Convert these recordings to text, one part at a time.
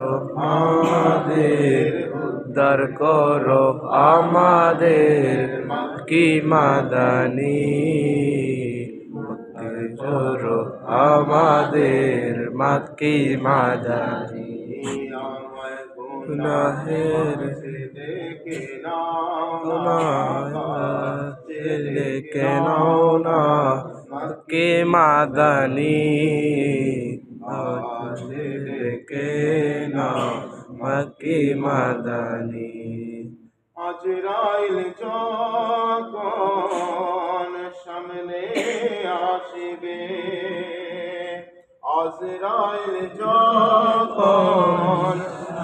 আমাদের উদ্ধার করো, আমাদের কি মাদানি? জোরো আমাদের মাত কি মাদানি? গুনাহের কে নাও না কে মাদানি? কে না মকি মাদানি। আজরাইল যখন সামনে আসিবে আজরাইল যখন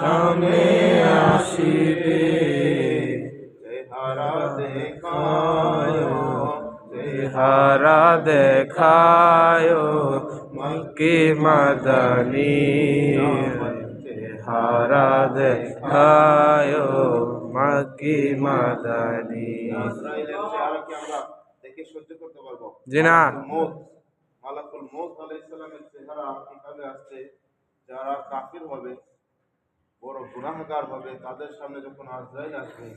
সামনে আসিবে চেহারা দেখায় হারা দেখায় মকি মাদানি। হারা দেখায় মকি মাদানি। চেহারা জি না। মালাকুল চেহারা আসছে। যারা কাফির হবে, বড় গুনাহগার হবে, তাদের সামনে যখন আসবে,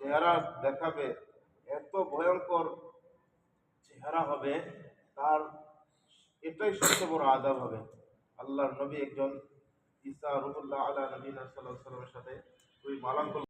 চেহারা দেখাবে, এত ভয়ঙ্কর চেহারা হবে, তার এটাই সবচেয়ে বড় আদাব হবে। আল্লাহর নবী একজন ইসা রুহুল্লাহ আল্লাহ নবীন সাল্লাহ সাল্লামের সাথে ওই মালাকুল